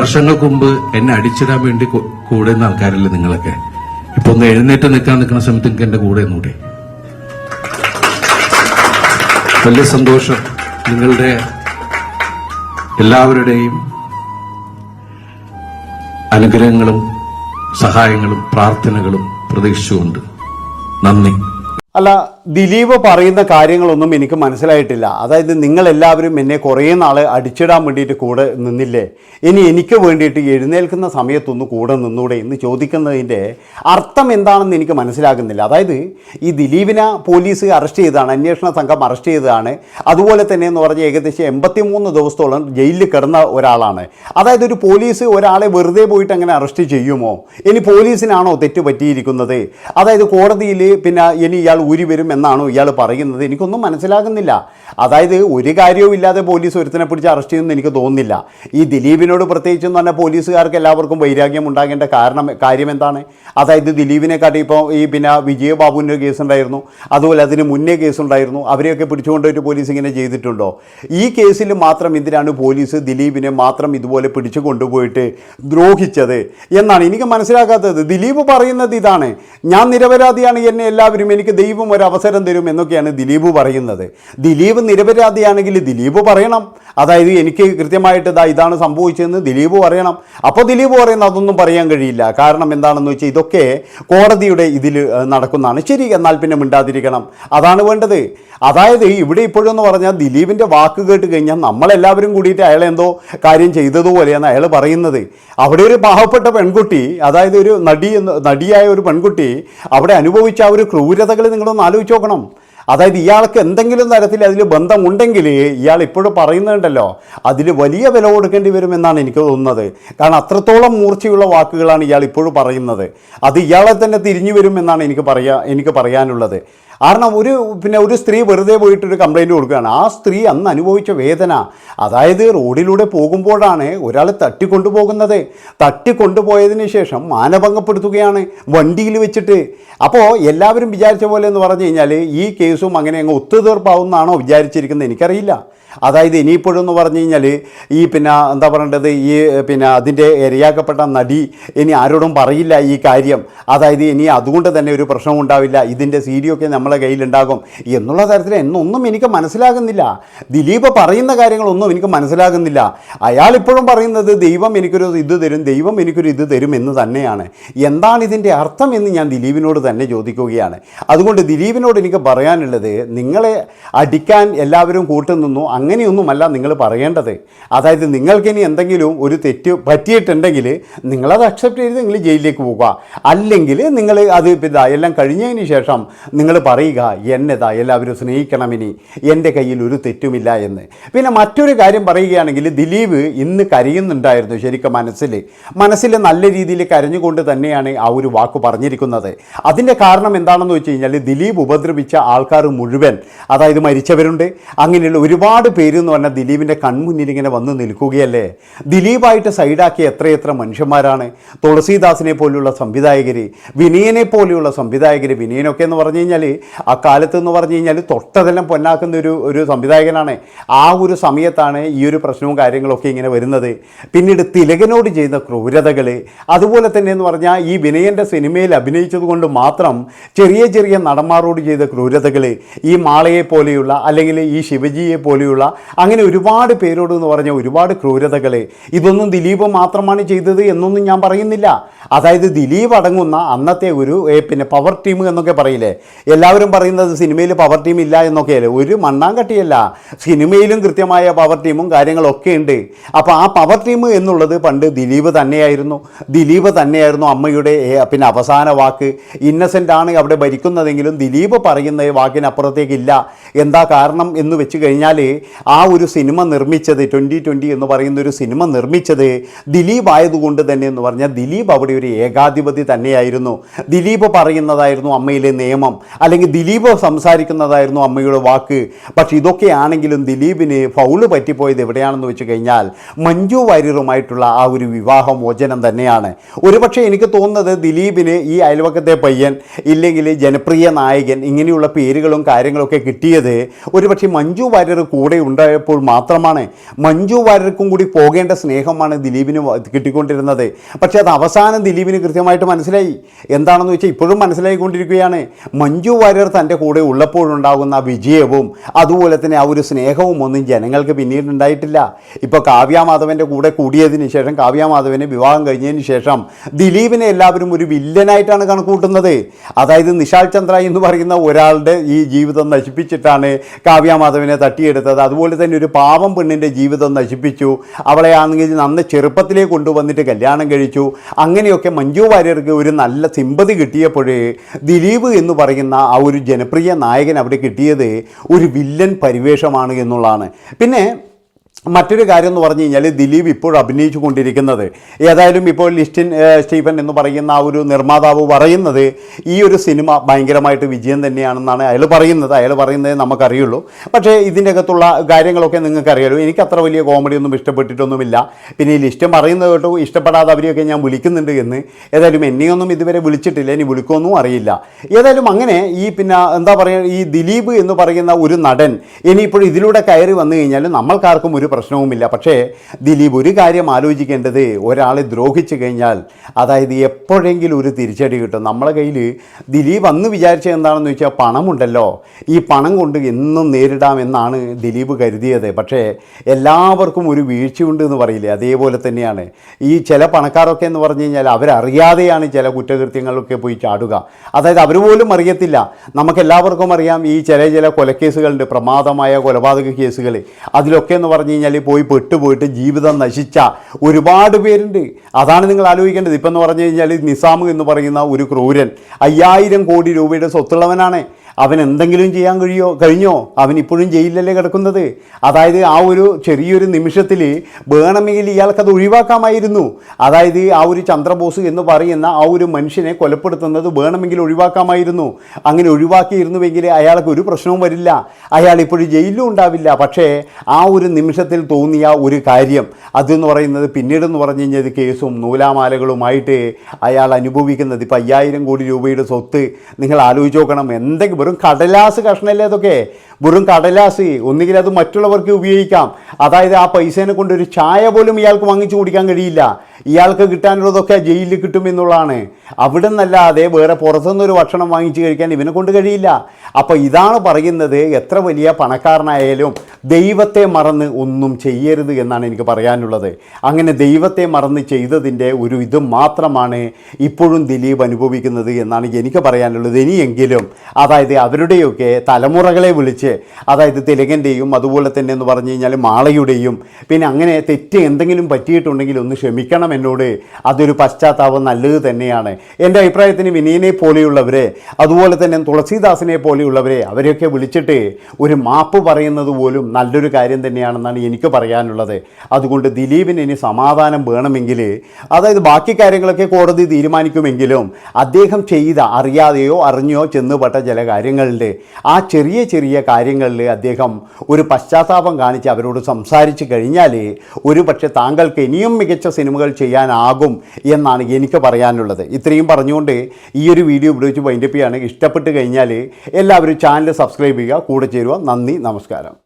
വർഷങ്ങൾക്ക് മുമ്പ് എന്നെ അടിച്ചിടാൻ വേണ്ടി കൂടെ നിന്ന ആൾക്കാരല്ലേ നിങ്ങളൊക്കെ? ഇപ്പൊ ഒന്ന് എഴുന്നേറ്റ് നിൽക്കാൻ നിൽക്കുന്ന സമയത്ത് നിങ്ങൾക്ക് എന്റെ കൂടെ നിന്നൂടെ വലിയ സന്തോഷം നിങ്ങളുടെ എല്ലാവരുടെയും അനുഗ്രഹങ്ങളും സഹായങ്ങളും പ്രാർത്ഥനകളും പ്രതീക്ഷിച്ചുകൊണ്ട്. നന്ദി. അല്ല ദിലീപ് പറയുന്ന കാര്യങ്ങളൊന്നും എനിക്ക് മനസ്സിലായിട്ടില്ല. അതായത് നിങ്ങളെല്ലാവരും എന്നെ കുറേ നാൾ അടിച്ചിടാൻ വേണ്ടിയിട്ട് കൂടെ നിന്നില്ലേ? ഇനി എനിക്ക് വേണ്ടിയിട്ട് എഴുന്നേൽക്കുന്ന സമയത്തൊന്ന് കൂടെ നിന്നൂടെ എന്ന് ചോദിക്കുന്നതിന്റെ അർത്ഥം എന്താണെന്ന് എനിക്ക് മനസ്സിലാകുന്നില്ല. അതായത് ഈ ദിലീപിനെ പോലീസ് അറസ്റ്റ് ചെയ്തതാണ് അന്വേഷണ സംഘം അറസ്റ്റ് ചെയ്തതാണ്. അതുപോലെ തന്നെ എന്ന് പറഞ്ഞാൽ ഏകദേശം എൺപത്തി മൂന്ന് ദിവസത്തോളം ജയിലിൽ കിടന്ന ഒരാളാണ്. അതായത് ഒരു പോലീസ് ഒരാളെ വെറുതെ പോയിട്ട് അങ്ങനെ അറസ്റ്റ് ചെയ്യുമോ? ഇനി പോലീസിനാണോ തെറ്റ് പറ്റിയിരിക്കുന്നത്? അതായത് കോടതിയിൽ പിന്നെ ഇനി ഇയാൾ ഊരി വരും എന്നാണോ ഇയാൾ പറയുന്നത്? എനിക്കൊന്നും മനസ്സിലാകുന്നില്ല. അതായത് ഒരു കാര്യവും ഇല്ലാതെ പോലീസ് ഒരുത്തിനെ പിടിച്ച് അറസ്റ്റ് ചെയ്യുമെന്ന് എനിക്ക് തോന്നുന്നില്ല. ഈ ദിലീപിനോട് പ്രത്യേകിച്ച് പറഞ്ഞാൽ പോലീസുകാർക്ക് എല്ലാവർക്കും വൈരാഗ്യം ഉണ്ടാകേണ്ട കാരണം കാര്യം എന്താണ്? അതായത് ദിലീപിനെക്കാട്ടി ഇപ്പോൾ ഈ പിന്നെ വിജയബാബുവിന്റെ കേസ് ഉണ്ടായിരുന്നു. അതുപോലെ അതിന് മുന്നേ കേസ് ഉണ്ടായിരുന്നു. അവരെയൊക്കെ പിടിച്ചുകൊണ്ടൊരു പോലീസ് ഇങ്ങനെ ചെയ്തിട്ടുണ്ടോ? ഈ കേസിൽ മാത്രം എന്തിനാണ് പോലീസ് ദിലീപിനെ മാത്രം ഇതുപോലെ പിടിച്ചു കൊണ്ടുപോയിട്ട് ദ്രോഹിച്ചത് എന്നാണ് എനിക്ക് മനസ്സിലാക്കാത്തത് ദിലീപ് പറയുന്നത് ഇതാണ്. ഞാൻ നിരപരാധിയാണ് എന്നെ എല്ലാവരും എനിക്ക് ദൈവം ഒരു അവസരം തരും എന്നൊക്കെയാണ് ദിലീപ് പറയുന്നത്. ദിലീപ് നിരപരാധിയാണെങ്കിൽ ദിലീപ് പറയണം. അതായത് എനിക്ക് കൃത്യമായിട്ട് ഇതാ ഇതാണ് സംഭവിച്ചതെന്ന് ദിലീപ് പറയണം. അപ്പോൾ ദിലീപ് പറയുന്ന അതൊന്നും പറയാൻ കഴിയില്ല. കാരണം എന്താണെന്ന് വെച്ചാൽ ഇതൊക്കെ കോടതിയുടെ ഇതിൽ നടക്കുന്നതാണ്. ശരി എന്നാൽ പിന്നെ മിണ്ടാതിരിക്കണം. അതാണ് വേണ്ടത്. അതായത് ഇവിടെ ഇപ്പോഴെന്ന് പറഞ്ഞാൽ ദിലീപിന്റെ വാക്ക് കേട്ട് കഴിഞ്ഞാൽ നമ്മളെല്ലാവരും കൂടിയിട്ട് അയാൾ എന്തോ കാര്യം ചെയ്തതുപോലെയാണ് അയാൾ പറയുന്നത്. അവിടെ ഒരു പാവപ്പെട്ട പെൺകുട്ടി അതായത് ഒരു നടി നടിയായ ഒരു പെൺകുട്ടി അവിടെ അനുഭവിച്ച ആ ഒരു ക്രൂരതകൾ നിങ്ങളൊന്ന് ആലോചിച്ച് നോക്കണം. അതായത് ഇയാൾക്ക് എന്തെങ്കിലും തരത്തിൽ അതിൽ ബന്ധമുണ്ടെങ്കിൽ ഇയാൾ ഇപ്പോഴും പറയുന്നുണ്ടല്ലോ അതിൽ വലിയ വില കൊടുക്കേണ്ടി വരുമെന്നാണ് എനിക്ക് തോന്നുന്നത്. കാരണം അത്രത്തോളം മൂർച്ചയുള്ള വാക്കുകളാണ് ഇയാൾ ഇപ്പോഴും പറയുന്നത്. അത് ഇയാളെ തന്നെ തിരിഞ്ഞു വരുമെന്നാണ് എനിക്ക് പറയാ എനിക്ക് പറയാനുള്ളത്. കാരണം ഒരു പിന്നെ ഒരു സ്ത്രീ വെറുതെ പോയിട്ട് ഒരു കംപ്ലൈന്റ് കൊടുക്കുകയാണ്. ആ സ്ത്രീ അന്ന് അനുഭവിച്ച വേദന അതായത് റോഡിലൂടെ പോകുമ്പോഴാണ് ഒരാൾ തട്ടിക്കൊണ്ടുപോകുന്നത്. തട്ടിക്കൊണ്ടുപോയതിന് ശേഷം മാനഭംഗപ്പെടുത്തുകയാണ് വണ്ടിയിൽ വെച്ചിട്ട്. അപ്പോൾ എല്ലാവരും വിചാരിച്ച പോലെ എന്ന് പറഞ്ഞു കഴിഞ്ഞാൽ ഈ കേസും അങ്ങനെ അങ്ങ് ഒത്തുതീർപ്പാവുമെന്നാണോ വിചാരിച്ചിരിക്കുന്നത് എനിക്കറിയില്ല. അതായത് ഇനിയിപ്പോഴെന്ന് പറഞ്ഞു കഴിഞ്ഞാൽ ഈ പിന്നെ എന്താ പറയേണ്ടത്? ഈ പിന്നെ അതിന്റെ ഇരയാക്കപ്പെട്ട നടി ഇനി ആരോടും പറയില്ല ഈ കാര്യം. അതായത് ഇനി അതുകൊണ്ട് തന്നെ ഒരു പ്രശ്നം ഉണ്ടാവില്ല. ഇതിന്റെ സീഡിയൊക്കെ നമ്മളെ കയ്യിലുണ്ടാകും എന്നുള്ള തരത്തിൽ എന്നൊന്നും എനിക്ക് മനസ്സിലാകുന്നില്ല. ദിലീപ് പറയുന്ന കാര്യങ്ങളൊന്നും എനിക്ക് മനസ്സിലാകുന്നില്ല. അയാൾ ഇപ്പോഴും പറയുന്നത് ദൈവം എനിക്കൊരു ഇത് തരും ദൈവം എനിക്കൊരു ഇത് തരും എന്ന് തന്നെയാണ്. എന്താണ് ഇതിന്റെ അർത്ഥം എന്ന് ഞാൻ ദിലീപിനോട് തന്നെ ചോദിക്കുകയാണ്. അതുകൊണ്ട് ദിലീപിനോട് എനിക്ക് പറയാനുള്ളത് നിങ്ങളെ അടിക്കാൻ എല്ലാവരും കൂട്ടുനിന്നു. അങ്ങനെയൊന്നുമല്ല നിങ്ങൾ പറയേണ്ടത്. അതായത് നിങ്ങൾക്കിനി എന്തെങ്കിലും ഒരു തെറ്റ് പറ്റിയിട്ടുണ്ടെങ്കിൽ നിങ്ങളത് അക്സെപ്റ്റ് ചെയ്ത് നിങ്ങൾ ജയിലിലേക്ക് പോവുക. അല്ലെങ്കിൽ നിങ്ങൾ അത് ഇതാ എല്ലാം കഴിഞ്ഞതിന് ശേഷം നിങ്ങൾ പറയുക എന്നെതാ എല്ലാവരും സ്നേഹിക്കണമിനി എന്റെ കയ്യിൽ ഒരു തെറ്റുമില്ല എന്ന്. പിന്നെ മറ്റൊരു കാര്യം പറയുകയാണെങ്കിൽ ദിലീപ് ഇന്ന് കരയുന്നുണ്ടായിരുന്നു ശരിക്കും മനസ്സിൽ. മനസ്സിൽ നല്ല രീതിയിൽ കരഞ്ഞുകൊണ്ട് തന്നെയാണ് ആ ഒരു വാക്ക് പറഞ്ഞിരിക്കുന്നത്. അതിന്റെ കാരണം എന്താണെന്ന് വെച്ച് കഴിഞ്ഞാൽ ദിലീപ് ഉപദ്രവിച്ച ആൾക്കാർ മുഴുവൻ അതായത് മരിച്ചവരുണ്ട്. അങ്ങനെയുള്ള ഒരുപാട് പേര് എന്ന് പറഞ്ഞാൽ ദിലീപിന്റെ കൺമുന്നിൽ ഇങ്ങനെ വന്ന് നിൽക്കുകയല്ലേ? ദിലീപായിട്ട് സൈഡാക്കിയ എത്രയെത്ര മനുഷ്യന്മാരാണ്? തുളസീദാസിനെ പോലെയുള്ള സംവിധായകർ വിനയനെ പോലെയുള്ള സംവിധായകർ വിനയനൊക്കെ എന്ന് പറഞ്ഞു കഴിഞ്ഞാൽ ആ കാലത്ത് എന്ന് പറഞ്ഞു കഴിഞ്ഞാൽ തൊട്ടതെല്ലാം പൊന്നാക്കുന്ന ഒരു ഒരു സംവിധായകനാണ്. ആ ഒരു സമയത്താണ് ഈ ഒരു പ്രശ്നവും കാര്യങ്ങളൊക്കെ ഇങ്ങനെ വരുന്നത്. പിന്നീട് തിലകനോട് ചെയ്യുന്ന ക്രൂരതകൾ അതുപോലെ തന്നെ എന്ന് പറഞ്ഞാൽ ഈ വിനയന്റെ സിനിമയിൽ അഭിനയിച്ചതുകൊണ്ട് മാത്രം ചെറിയ ചെറിയ നടന്മാരോട് ചെയ്ത ക്രൂരതകൾ ഈ മാളയെ പോലെയുള്ള അല്ലെങ്കിൽ ഈ ശിവജിയെ പോലെയുള്ള അങ്ങനെ ഒരുപാട് പേരോട് എന്ന് പറഞ്ഞ ഒരുപാട് ക്രൂരതകളെ. ഇതൊന്നും ദിലീപ് മാത്രമാണ് ചെയ്തത് എന്നൊന്നും ഞാൻ പറയുന്നില്ല. അതായത് ദിലീപ് അടങ്ങുന്ന അന്നത്തെ ഒരു പിന്നെ പവർ ടീം എന്നൊക്കെ പറയില്ലേ? എല്ലാവരും പറയുന്നത് സിനിമയിൽ പവർ ടീം ഇല്ല എന്നൊക്കെയല്ലേ? ഒരു മണ്ണാങ്കട്ടിയല്ല. സിനിമയിലും കൃത്യമായ പവർ ടീമും കാര്യങ്ങളൊക്കെ ഉണ്ട്. അപ്പോൾ ആ പവർ ടീം എന്നുള്ളത് പണ്ട് ദിലീപ് തന്നെയായിരുന്നു. ദിലീപ് തന്നെയായിരുന്നു അമ്മയുടെ പിന്നെ അവസാന വാക്ക്. ഇന്നസെന്റ് ആണ് അവിടെ ഭരിക്കുന്നതെങ്കിലും ദിലീപ് പറയുന്ന വാക്കിനപ്പുറത്തേക്കില്ല എന്താ കാരണം എന്ന് വെച്ച് കഴിഞ്ഞാൽ ആ ഒരു സിനിമ നിർമ്മിച്ചത് ട്വന്റി ട്വന്റി എന്ന് പറയുന്ന ഒരു സിനിമ നിർമ്മിച്ചത് ദിലീപ് ആയതുകൊണ്ട് തന്നെ എന്ന് പറഞ്ഞാൽ ദിലീപ് അവിടെ അവിടെ ഒരു ഏകാധിപതി തന്നെയായിരുന്നു. ദിലീപ് പറയുന്നതായിരുന്നു അമ്മയിലെ നിയമം. അല്ലെങ്കിൽ ദിലീപ് സംസാരിക്കുന്നതായിരുന്നു അമ്മയുടെ വാക്ക്. പക്ഷെ ഇതൊക്കെയാണെങ്കിലും ദിലീപിന് ഫൗൾ പറ്റിപ്പോയത് എവിടെയാണെന്ന് വെച്ച് കഴിഞ്ഞാൽ മഞ്ജു വാര്യറുമായിട്ടുള്ള ആ ഒരു വിവാഹമോചനം തന്നെയാണ്. ഒരുപക്ഷെ എനിക്ക് തോന്നുന്നത് ദിലീപിന് ഈ അയൽവക്കത്തെ പയ്യൻ ഇല്ലെങ്കിൽ ജനപ്രിയ നായകൻ ഇങ്ങനെയുള്ള പേരുകളും കാര്യങ്ങളൊക്കെ കിട്ടിയത് ഒരുപക്ഷെ മഞ്ജു വാര്യർ കൂടെ ഉണ്ടായപ്പോൾ മാത്രമാണ്. മഞ്ജു വാര്യർക്കും കൂടി പോകേണ്ട സ്നേഹമാണ് ദിലീപിന് കിട്ടിക്കൊണ്ടിരുന്നത്. പക്ഷേ അത് അവസാനം ദിലീപിന് കൃത്യമായിട്ട് മനസ്സിലായി. എന്താണെന്ന് വെച്ചാൽ ഇപ്പോഴും മനസ്സിലായിക്കൊണ്ടിരിക്കുകയാണ്. മഞ്ജു വാര്യർ തന്റെ കൂടെ ഉള്ളപ്പോഴുണ്ടാകുന്ന വിജയവും അതുപോലെ തന്നെ ആ ഒരു സ്നേഹവും ഒന്നും ജനങ്ങൾക്ക് പിന്നീട് ഉണ്ടായിട്ടില്ല. ഇപ്പോൾ കാവ്യാമാധവന്റെ കൂടെ കൂടിയതിന് ശേഷം കാവ്യാമാധവനെ വിവാഹം കഴിഞ്ഞതിന് ശേഷം ദിലീപിനെ എല്ലാവരും ഒരു വില്ലനായിട്ടാണ് കണക്കൂട്ടുന്നത്. അതായത് നിഷാൽ ചന്ദ്ര എന്ന് പറയുന്ന ഒരാളുടെ ഈ ജീവിതം നശിപ്പിച്ചിട്ടാണ് കാവ്യാമാധവനെ തട്ടിയെടുത്തത്. അതുപോലെ തന്നെ ഒരു പാവം പെണ്ണിന്റെ ജീവിതം നശിപ്പിച്ചു. അവളെ ആണെങ്കിൽ നന്ന ചെറുപ്പത്തിലേ കൊണ്ടുവന്നിട്ട് കല്യാണം കഴിച്ചു. അങ്ങനെയൊക്കെ മഞ്ജു വാര്യർക്ക് ഒരു നല്ല സിമ്പതി കിട്ടിയപ്പോഴേ ദിലീപ് എന്ന് പറയുന്ന ആ ഒരു ജനപ്രിയ നായകൻ അവിടെ കിട്ടിയത് ഒരു വില്ലൻ പരിവേഷമാണ് എന്നുള്ളതാണ്. പിന്നെ മറ്റൊരു കാര്യം എന്ന് പറഞ്ഞു കഴിഞ്ഞാൽ ദിലീപ് ഇപ്പോൾ അഭിനയിച്ചു കൊണ്ടിരിക്കുന്നത് ഏതായാലും ഇപ്പോൾ ലിസ്റ്റിൻ സ്റ്റീഫൻ എന്ന് പറയുന്ന ആ ഒരു നിർമ്മാതാവ് പറയുന്നത് ഈ ഒരു സിനിമ ഭയങ്കരമായിട്ട് വിജയം തന്നെയാണെന്നാണ് അയാൾ പറയുന്നത്. അയാൾ പറയുന്നത് നമുക്കറിയുള്ളൂ. പക്ഷേ ഇതിന്റെ അകത്തുള്ള കാര്യങ്ങളൊക്കെ നിങ്ങൾക്കറിയാലോ. എനിക്ക് അത്ര വലിയ കോമഡി ഒന്നും ഇഷ്ടപ്പെട്ടിട്ടൊന്നുമില്ല. പിന്നെ ഈ ലിസ്റ്റം പറയുന്നത് കേട്ടോ ഇഷ്ടപ്പെടാതെ അവരെയൊക്കെ ഞാൻ വിളിക്കുന്നുണ്ട് എന്ന്. ഏതായാലും എന്നെയൊന്നും ഇതുവരെ വിളിച്ചിട്ടില്ല. ഇനി വിളിക്കുമെന്നും അറിയില്ല. ഏതായാലും അങ്ങനെ ഈ പിന്നെ എന്താ പറയുക ഈ ദിലീപ് എന്ന് പറയുന്ന ഒരു നടൻ ഇനിയിപ്പോൾ ഇതിലൂടെ കയറി വന്നു കഴിഞ്ഞാൽ നമ്മൾക്കാർക്കും ഒരു പ്രശ്നവുമില്ല. പക്ഷേ ദിലീപ് ഒരു കാര്യം ആലോചിക്കേണ്ടത് ഒരാളെ ദ്രോഹിച്ചു കഴിഞ്ഞാൽ അതായത് എപ്പോഴെങ്കിലും ഒരു തിരിച്ചടി കിട്ടും. നമ്മളെ കയ്യിൽ ദിലീപ് അന്ന് വിചാരിച്ചത് എന്താണെന്ന് വെച്ചാൽ പണമുണ്ടല്ലോ. ഈ പണം കൊണ്ട് എന്നും നേരിടാമെന്നാണ് ദിലീപ് കരുതിയത്. പക്ഷേ എല്ലാവർക്കും ഒരു വീഴ്ചയുണ്ട് എന്ന് പറയില്ലേ? അതേപോലെ തന്നെയാണ്. ഈ ചില പണക്കാരൊക്കെ എന്ന് പറഞ്ഞു കഴിഞ്ഞാൽ അവരറിയാതെയാണ് ചില കുറ്റകൃത്യങ്ങളൊക്കെ പോയി ചാടുക. അതായത് അവർ പോലും അറിയത്തില്ല. നമുക്കെല്ലാവർക്കും അറിയാം ഈ ചില ചില കൊലക്കേസുകളുണ്ട്. പ്രമാദമായ കൊലപാതക കേസുകൾ അതിലൊക്കെ എന്ന് പറഞ്ഞു കഴിഞ്ഞാൽ പോയി പെട്ടുപോയിട്ട് ജീവിതം നശിച്ച ഒരുപാട് പേരുണ്ട്. അതാണ് നിങ്ങൾ ആലോചിക്കേണ്ടത്. ഇപ്പം എന്ന് പറഞ്ഞു കഴിഞ്ഞാൽ നിസാം എന്ന് പറയുന്ന ഒരു ക്രൂരൻ അയ്യായിരം കോടി രൂപയുടെ സ്വത്തുള്ളവനാണ്. അവൻ എന്തെങ്കിലും ചെയ്യാൻ കഴിയോ കഴിഞ്ഞോ? അവൻ ഇപ്പോഴും ജയിലിലല്ലേ കിടക്കുന്നത്? അതായത് ആ ഒരു ചെറിയൊരു നിമിഷത്തിൽ വേണമെങ്കിൽ ഇയാൾക്കത് ഒഴിവാക്കാമായിരുന്നു. അതായത് ആ ഒരു ചന്ദ്രബോസ് എന്ന് പറയുന്ന ആ ഒരു മനുഷ്യനെ കൊലപ്പെടുത്തുന്നത് വേണമെങ്കിൽ ഒഴിവാക്കാമായിരുന്നു. അങ്ങനെ ഒഴിവാക്കിയിരുന്നുവെങ്കിൽ അയാൾക്ക് ഒരു പ്രശ്നവും വരില്ല. അയാൾ ഇപ്പോഴും ജയിലിലും ഉണ്ടാവില്ല. പക്ഷേ ആ ഒരു നിമിഷത്തിൽ തോന്നിയ ഒരു കാര്യം അതെന്ന് പറയുന്നത് പിന്നീടെന്ന് പറഞ്ഞു കഴിഞ്ഞാൽ കേസും നൂലാമാലകളുമായിട്ട് അയാൾ അനുഭവിക്കുന്നത് ഇപ്പം അയ്യായിരം കോടി രൂപയുടെ സ്വത്ത്. നിങ്ങൾ ആലോചിച്ച് നോക്കണം എന്തെങ്കിലും വെറും കടലാസ് കഷ്ണല്ലേ അതൊക്കെ? വെറും കടലാസ്. ഒന്നുകിൽ അത് മറ്റുള്ളവർക്ക് ഉപയോഗിക്കാം. അതായത് ആ പൈസേനെ കൊണ്ട് ഒരു ചായ പോലും ഇയാൾക്ക് വാങ്ങിച്ചു കുടിക്കാൻ കഴിയില്ല. ഇയാൾക്ക് കിട്ടാനുള്ളതൊക്കെ ജയിലിൽ കിട്ടും എന്നുള്ളതാണ്. അവിടെ നിന്നല്ലാതെ വേറെ പുറത്തുനിന്നൊരു ഭക്ഷണം വാങ്ങിച്ച് കഴിക്കാൻ ഇവനെ കൊണ്ട് കഴിയില്ല. അപ്പോൾ ഇതാണ് പറയുന്നത് എത്ര വലിയ പണക്കാരനായാലും ദൈവത്തെ മറന്ന് ഒന്നും ചെയ്യരുത് എന്നാണ് എനിക്ക് പറയാനുള്ളത്. അങ്ങനെ ദൈവത്തെ മറന്ന് ചെയ്തതിന്റെ ഒരു ഇത് മാത്രമാണ് ഇപ്പോഴും ദിലീപ് അനുഭവിക്കുന്നത് എന്നാണ് എനിക്ക് പറയാനുള്ളത്. ഇനിയെങ്കിലും അതായത് അവരുടെയൊക്കെ തലമുറകളെ വിളിച്ച് അതായത് തിലകന്റെയും അതുപോലെ തന്നെ എന്ന് പറഞ്ഞു കഴിഞ്ഞാൽ മാളയുടെയും പിന്നെ അങ്ങനെ തെറ്റ് എന്തെങ്കിലും പറ്റിയിട്ടുണ്ടെങ്കിൽ ഒന്ന് ക്ഷമിക്കണം എന്നോട് അതൊരു പശ്ചാത്താപം നല്ലത് തന്നെയാണ്. എന്റെ അഭിപ്രായത്തിന് വിനീനെ പോലെയുള്ളവരെ അതുപോലെ തന്നെ തുളസീദാസിനെ പോലെയുള്ളവരെ അവരെയൊക്കെ വിളിച്ചിട്ട് ഒരു മാപ്പ് പറയുന്നത് പോലും നല്ലൊരു കാര്യം തന്നെയാണെന്നാണ് എനിക്ക് പറയാനുള്ളത്. അതുകൊണ്ട് ദിലീപിന് ഇനി സമാധാനം വേണമെങ്കിൽ അതായത് ബാക്കി കാര്യങ്ങളൊക്കെ കോടതി തീരുമാനിക്കുമെങ്കിലും അദ്ദേഹം ചെയ്ത അറിയാതെയോ അറിഞ്ഞോ ചെന്നുപെട്ട ചില കാര്യങ്ങളിൽ ആ ചെറിയ ചെറിയ കാര്യങ്ങളിൽ അദ്ദേഹം ഒരു പശ്ചാത്താപം കാണിച്ച് അവരോട് സംസാരിച്ച് കഴിഞ്ഞാൽ ഒരു പക്ഷേ താങ്കൾക്ക് ഇനിയും മികച്ച സിനിമകൾ ചെയ്യാനാകും എന്നാണ് എനിക്ക് പറയാനുള്ളത്. ഇത്രയും പറഞ്ഞുകൊണ്ട് ഈ ഒരു വീഡിയോ ഉപയോഗിച്ച് വൈൻഡപ്പ് ചെയ്യാണ്. ഇഷ്ടപ്പെട്ട് കഴിഞ്ഞാൽ എല്ലാവരും ചാനൽ സബ്സ്ക്രൈബ് ചെയ്യുക. കൂടെ ചേരുക നന്ദി നമസ്കാരം.